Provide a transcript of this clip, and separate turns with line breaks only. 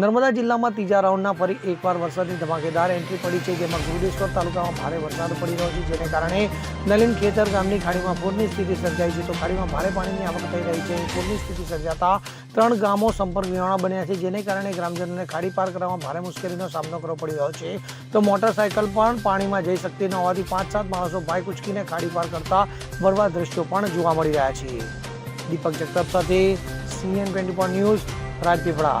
નર્મદા જિલ્લામાં ત્રીજા રાઉન્ડના ફરી એકવાર વરસાદની ધમાકેદાર એન્ટ્રી પડી છે, જેમાં ગુરુદેશ્વર તાલુકામાં ભારે વરસાદ પડી રહ્યો છે, જેને કારણે નલિન ખેતર ગામની ખાડીમાં પૂરની સ્થિતિ સર્જાઈ છે. તો ખાડીમાં ભારે પાણીની આવક થઈ રહી છે. પૂરની સ્થિતિ સર્જાતા ત્રણ ગામો સંપર્ક વિહોણા બન્યા છે, જેને કારણે ગ્રામજનોને ખાડી પાર કરવામાં ભારે મુશ્કેલીનો સામનો કરવો પડી રહ્યો છે. તો મોટરસાયકલ પણ પાણીમાં જઈ શકતી ન હોવાથી પાંચ સાત માણસો બાઇક ઉચકીને ખાડી પાર કરતા વરવા દ્રશ્યો પણ જોવા મળી રહ્યા છે. દીપક જગતાપ સાથે સીએન ટ્વેન્ટી ન્યૂઝ રાજપીપળા.